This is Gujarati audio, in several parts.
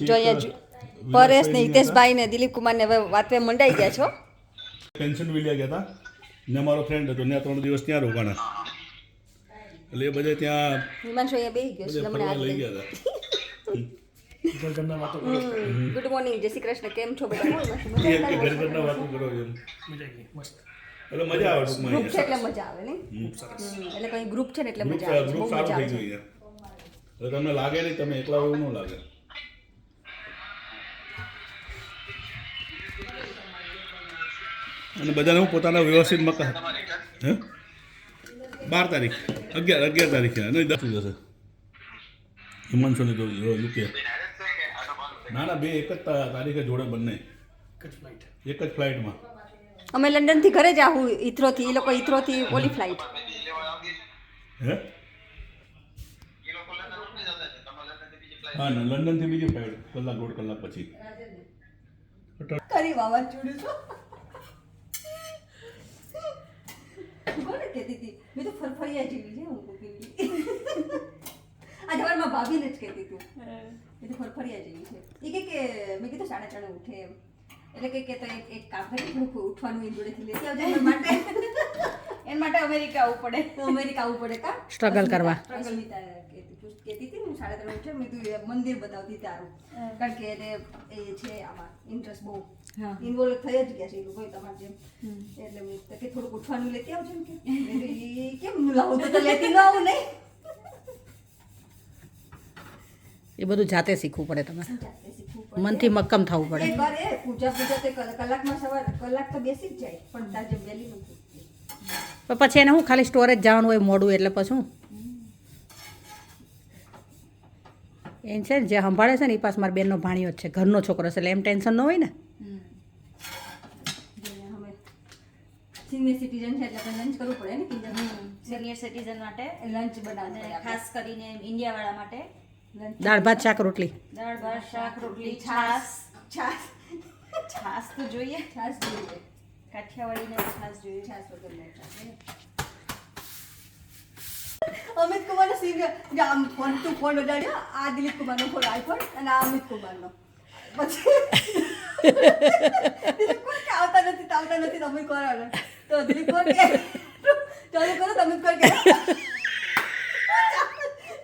જો અહીંયા પરેશ ને હિતેશભાઈ ને દિલીપ કુમાર ને હવે વાતવે મંડાઈ ગયા છો. પેન્શન વિલિયા ગયા હતા. ને મારો ફ્રેન્ડ હતો ને ત્રણ દિવસ ત્યાં રોકાણા. એટલે એ બધે ત્યાં હિમાંશુ અહીંયા બેહી ગયો છે બધે લઈ ગયા હતા. ગુડ મોર્નિંગ જય શ્રી કૃષ્ણ કેમ છો બધા? મજા આવે? ઘર ઘરના વાતો કરો એમ. એટલે મજા આવે ગ્રુપ છે એટલે મજા આવે નહીં? એટલે કઈ ગ્રુપ છે ને એટલે મજા આવે ગ્રુપ સારું મજા થઈ આવે ગયું એટલે તમને લાગે નહીં તમે એકલા એવું ન લાગે. અને બધાને હું પોતાના વ્યવસ્થિત મકા હે? બાર તારીખ. અગિયાર અગિયાર તારીખે. અને દસ જશે હિમાંશુને તો મૂકીએ ના ના બે એક જ તારીખે જોડે બંને. એક જ ફ્લાઇટમાં. અમે લંડનથી ઘરે જ આવું ઈથરો થી એ લોકો ઈથરો થી ઓલી ફ્લાઇટ. હે? હા ના લંડનથી બીજી ફ્લાઇટ કલાક દોઢ કલાક પછી. કરી વાવાઝોડું છો? કહેતી હતી મેં તો ફરફરિયા જેવી છે હું કુકિંગ આ જવારમાં ભાભીને જ કહેતી હતી મેં તો ફરફરિયા જેવી છે. એ કે કે મેં કીધું સાડા ચારે ઉઠે એમ. એટલે કે કે તો એક એક કામ કરી થોડુંક ઉઠવાનું એ જોડેથી લેતી આવજો એના માટે. એના માટે અમેરિકા આવવું પડે. અમેરિકા આવવું પડે કા? સ્ટ્રગલ કરવા. સ્ટ્રગલ કહેતી તું કહેતી હતી હું સાડા ત્રણ ઉઠે મેં કીધું મંદિર બતાવતી તારું. કારણ કે એને એ છે આમાં ઇન્ટરેસ્ટ બહુ. ઇન્વોલ્વ થઈ જ ગયા છે એ લોકો તમારે જેમ એટલે મેં કે થોડુંક ઉઠવાનું લેતી આવજો ને કે. મેં કીધું, "ઈ કેમ લાવું તો તો લેતી ન આવું નહીં. એ બધું જાતે શીખવું પડે પડે. મનથી મક્કમ થવું પડે. એ પૂજા પૂજા તે કલાકમાં સવાર કલાક તો બેસી જ જાય પણ તાજે જેમ નથી. પછી એને હું ખાલી સ્ટોરેજ જવાનું હોય મોડું એટલે પછી હું એ છે ને જે સંભાળે છે ને એ પાસ મારા બેનનો ભાણિયો જ છે ઘરનો છોકરો છે એટલે એમ ટેન્શન ન હોય ને. સિનિયર સિટીઝન છે એટલે આપણે લંચ કરવું પડે ને કિંજલ? સિનિયર સિટીઝન માટે. લંચ બનાવે ખાસ કરીને ઇન્ડિયાવાળા માટે. દાળ ભાત શાક રોટલી. દાળ ભાત શાક રોટલી છાશ. છાસ છાશ તો જોઈએ. છાસ જોઈએ. કાઠિયાવાડીને છાશ જોઈએ. છાસ વગર ચાલે. અમિત કુમારનો સિંગર જે આમ ફોન ટુ ફોન વગાડ્યો આ દિલીપ કુમારનો ફોન આઈફોન અને આ અમિત કુમારનો. પછી આવતા નથી આવતા નથી તમે કરો કુમાર તો દિલીપ કુમાર કે? ચાલુ કરો તમે કુમાર કે?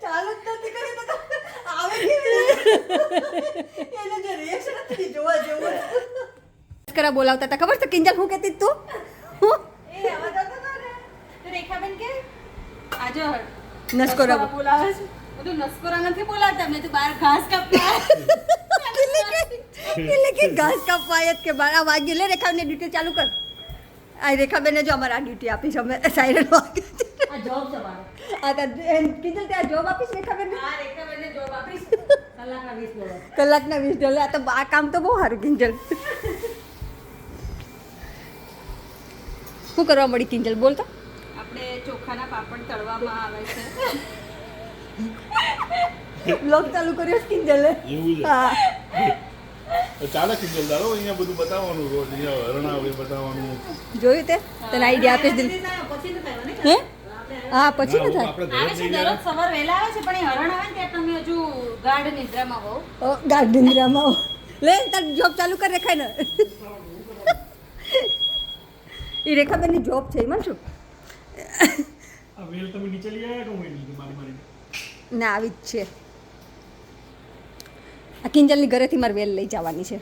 ચાલુ જ નથી કરી તો આવે કેવી એનો જે રિએક્શન હતી જોવા જેવું કરા બોલાવતા હતા. ખબર છે કિંજલ હું કહેતી તું? હું? એ અવાજ આવતો હતો ને તો રેખાબેન કે? આજો નસકોરા બોલાવે છે? બધું નસકોરા નથી બોલાવતા મેં તો બહાર ઘાસ કાપતા એટલે કે ઘાસ કાપવાય જ કે બાર આ વાગ્યું. લે રેખાને ડ્યુટી ચાલુ કર. આ રેખાબેને જો અમારે આ ડ્યુટી આપી છે. અમે સાયરન વાગ્યું આ જોબ આ ત્યાં કીધું ત્યાં જોબ આપીશ રેખાબેન આ રેખાબેનને જોબ આપીશ. કલાકના વીસ ડોલર કલાકના વીસ ડોલર આ તો આ કામ તો બહુ સારું કિંજલ. શું કરવા મળી કિંજલ? બોલ તો. આપણે ચોખાના પાપડ તળવામાં આવે છે. બ્લોગ ચાલુ કર્યો કિંજલે એવું છે? ચાલે કિંજલ દાડો અહીંયા બધું બતાવવાનું રોજ અહીંયા હરણાવે બતાવવાનું. જોયું તે? તને આઈડિયા આપે દિલ પછી ન થાય હે? હા પછી ને થાય. આપણે આવે ઘરે છે દરરોજ સવાર વહેલા આવે છે પણ એ હરણ આવે ને ત્યાં તમે હજુ ગાઢ નિદ્રામાં હોવ. ઓ ગાર્ડનિંગરામાં લે તાર જોબ ચાલુ કર રેખાય ને એ રેખાબેનની જોબ છે એમાં શું? વેલ તમે નીચે લઈ આવ્યા કે હું એ મારી મારી ના આવી જ છે. આ કિંજલની ઘરેથી મારે વેલ લઈ જવાની છે.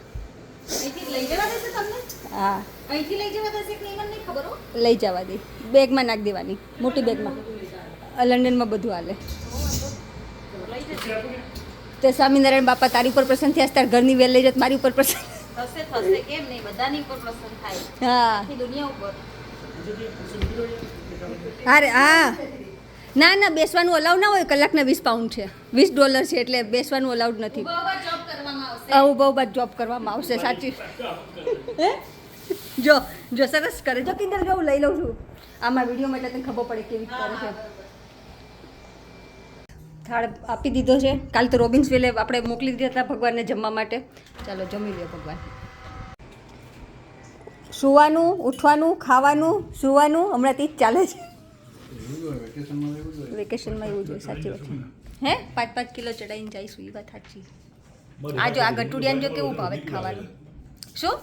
લઈ જવા હા. લઈ જવા દેશે કે નહીં મને નહીં ખબર હો. લઈ જવા દે. બેગમાં નાખી દેવાની. મોટી બેગમાં. લંડનમાં બધું હાલે. તો સ્વામિનારાયણ બાપા તારી ઉપર પ્રસન્ન થયા તાર ઘરની વેલ લઈ જત મારી ઉપર પ્રસન્ન થશે થશે. કેમ નહીં? બધાની ઉપર પ્રસન્ન થાય. હા. દુનિયા ઉપર. હા રે હા. ના ના બેસવાનું અલાઉડ ના હોય કલાકના વીસ પાઉન્ડ છે. વીસ ડોલર છે એટલે બેસવાનું અલાઉડ નથી. ઊભા ઊભા જોબ કરવામાં આવશે. સાચી. જો જો સરસ કરે. જો કિંજલ જો હું લઈ લઉં છું. આમાં વિડીયોમાં એટલે તને ખબર પડે કેવી કરે છે. થાળ આપી દીધો છે. કાલ તો રોબિન્સ વેલે આપણે મોકલી દીધા હતા ભગવાનને જમવા માટે. ચાલો જમી લે ભગવાન. સુવાનું ઉઠવાનું ખાવાનું સુવાનું હમણાંથી જ ચાલે છે. વેકેશનમાં એવું જોઈએ સાચી વાત છે. હે? પાંચ પાંચ કિલો ચડાવીને જઈશું એ વાત સાચી. આ જો આ ગટુડિયાને જો કેવું ભાવે ખાવાનું? શું?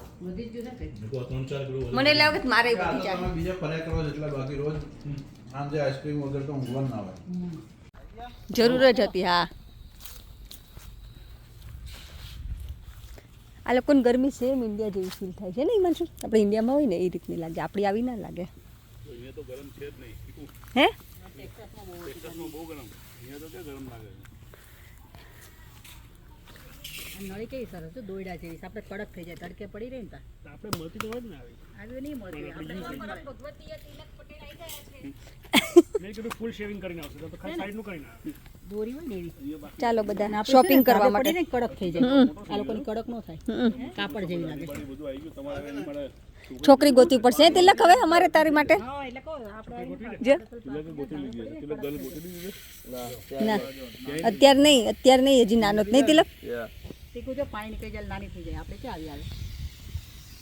મને એટલે કે મારે જાય. તમે બીજા ફર્યા કરો છો બાકી રોજ સાંજે આઈસ્ક્રીમ વગર તો ઊંઘવાનું ના આવે. જરૂર જ હતી હા. આ લોકોને ગરમી સેમ ઇન્ડિયા જેવી ફીલ થાય છે ને ઈમાન શું આપણે ઇન્ડિયામાં હોય ને એ રીતની લાગે આપણી આવી ના લાગે. અહીંયા તો ગરમ છે જ નહીં ચીકુ, હે? ટેક્સાસમાં બહુ ગરમ અહીંયા તો ક્યાં ગરમ લાગે નળી કેવી સરસ છે દોયડા જેવી છે. આપણે કડક થઈ જાય તડકે પડી રહી ને આપણે મળતી તો હોય જ ને આવી. આવી નહીં મળતી. ચાલો બધા શોપિંગ કરવા માટે. કડક થઈ જાય. આ લોકોની કડક નો થાય. કાપડ જેવી લાગે છોકરી ગોતવી પડશે તિલક હવે અમારે તારી માટે. ગોતી ગોતી ના. અત્યારે નહીં અત્યારે નહીં હજી નાનો જ નહીં તિલક. પાણી નીકળી જાય નાની થઈ જાય. આપણે ક્યાં આવી આવે?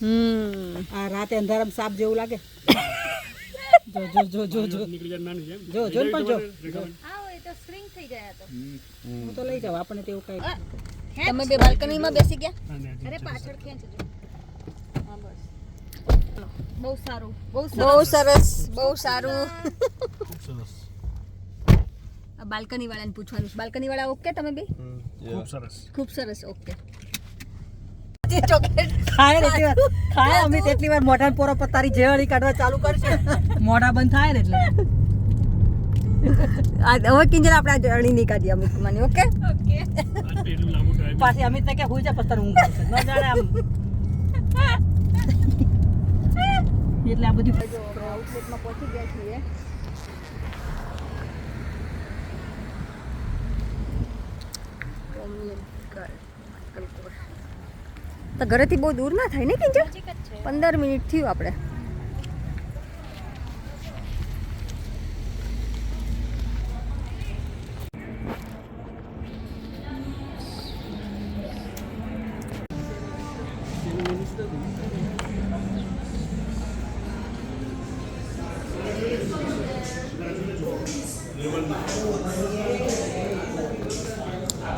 હમ. આ રાતે અંધારામાં સાપ જેવું લાગે. જો જો જો જો જો. નીકળી જાય નાની જેમ જો જો ને પણ જો. હું તો લઈ જાઉં આપણને તેવું કઈ તમે બે બાલ્કનીમાં બેસી ગયા? અરે પાછળ ખેંચજો હા બસ. બહુ સારું. બહુ બહુ સરસ બહુ સારું. સરસ. આ બાલ્કની વાળાને પૂછવાનું છે. બાલ્કની વાળા ઓકે તમે બે? ખૂબ સરસ. ખૂબ સરસ ઓકે. ચોકલેટ ખાય ને એટલી વાર ખાય અમે તેટલી વાર મોઢા પોરો પર તારી જેવડી કાઢવા ચાલુ કરશે. મોઢા બંધ થાય ને એટલે. હવે કિંજલ આપણે આ અણી નહીં કાઢીએ અમિત માની ઓકે? એટલું પાછી અમિત ને કે હુઈ છે પથ્થર ઊંઘ ન જાણે આમ. એટલે આ બધી આઉટલેટમાં પહોંચી ગયા છીએ. તો ઘરેથી બહુ દૂર ના થાય ને કિંજલ પંદર મિનિટ થયું આપણે.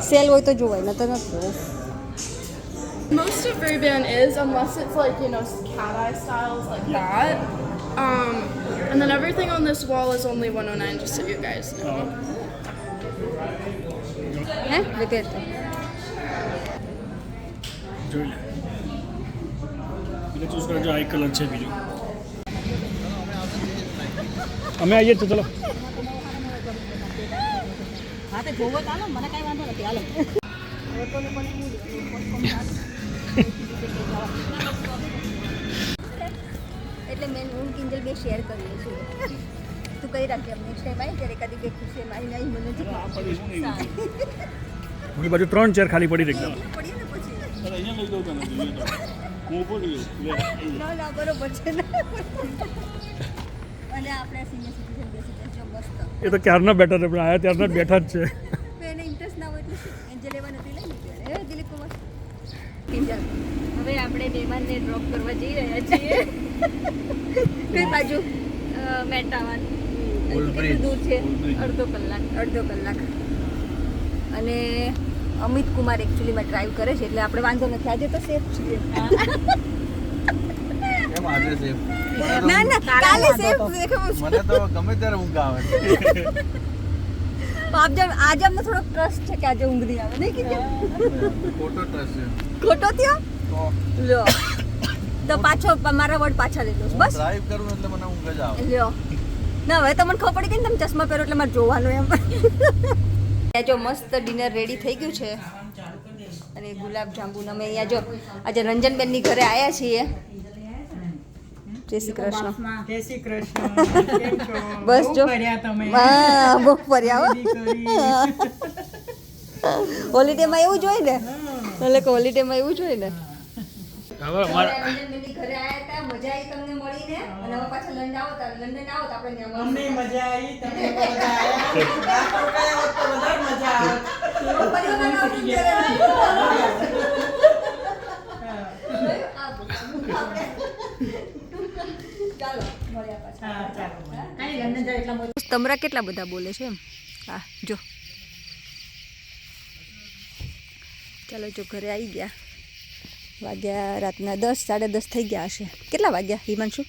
સેલ હોય તો જોવાય નતર નથી. Most of Ray-Ban is, unless it's like, you know, cat eye styles like that. Um, and then everything on this wall is only 109, just so you guys know. હે રિપેર તો જોઈ લે એટલે ચૂઝ કરજો આ એક કલર છે બીજું અમે આવીએ જ તો ચલો હા તો જોવો ચાલો મને કઈ વાંધો નથી હાલો એટલે મેં હું કિંજલ બે શેર કરીએ છીએ. તું કઈ રાખજે અમને નેક્સ્ટ ટાઈમ આવી ત્યારે કદી બે ખુશી મારી નહીં મને જ ઓલી બાજુ ત્રણ ચેર ખાલી પડી રહી એકદમ પડીએ ને પછી? અહીંયા લઈ દઉં તને હું ઊભો થઈ ગયો લે. ના ના બરોબર છે. અને આપણે સિનિયર સિટીઝન બેસી જશે મસ્ત. એ તો ક્યારના બેઠા છે પણ આયા ત્યારના બેઠા જ છે તો એને ઇન્ટરેસ્ટ ના હોય એટલે શું? એન્જલ લેવા નથી લઈ લીધી હે દિલીપ કુમાર કિંજલ હવે આપણે મહેમાનને ડ્રોપ કરવા જઈ રહ્યા છીએ. કઈ બાજુ? મેટાવાન. કેટલું દૂર છે? અડધો કલાક. અડધો કલાક. અને અમિત કુમાર એકચ્યુઅલીમાં ડ્રાઈવ કરે છે એટલે આપણે વાંધો નથી. આજે તો સેફ છીએ. ના ના કાલે સેફ મને તો ગમે ત્યારે ઊંઘ આવે. આજે આજે અમને થોડો ટ્રસ્ટ છે કે આજે ઊંઘ નહીં આવે નહીં કીધું? ખોટો ટ્રસ્ટ છે. ખોટો થયો? લ્યો. તો પાછો મારા વર્ડ પાછા લઈ લો બસ. ડ્રાઈવ કરું એટલે મને ઊંઘ જ આવે. લ્યો. ના હવે તમને ખબર પડી ગઈ ને તમે ચશ્મા પહેરો એટલે મારે જોવાનું એમ. જો મસ્ત ડિનર રેડી થઈ ગયું છે. અને ગુલાબ જાંબુ અમે અહીંયા જો આજે રંજનબેનની ઘરે આવ્યા છીએ. જય શ્રી કૃષ્ણ. જય શ્રી કૃષ્ણ. બસ જો. હા બહુ ફર્યા હોલિડેમાં એવું જોઈએ ને? એટલે કે હોલિડેમાં એવું જોઈએ ને? હવે ઘરે આવ્યા હતા મજા આવી તમને મળીને. અને હવે પાછા લંડન આવતા લંડન આવતા આપણે અમને મજા આવી તમને મજા આવ્યા તો મજા તમરા કેટલા બધા બોલે છે એમ? હા જો. ચાલો જો ઘરે આવી ગયા. વાગ્યા રાતના દસ સાડા દસ થઈ ગયા હશે. કેટલા વાગ્યા હિમાંશુ?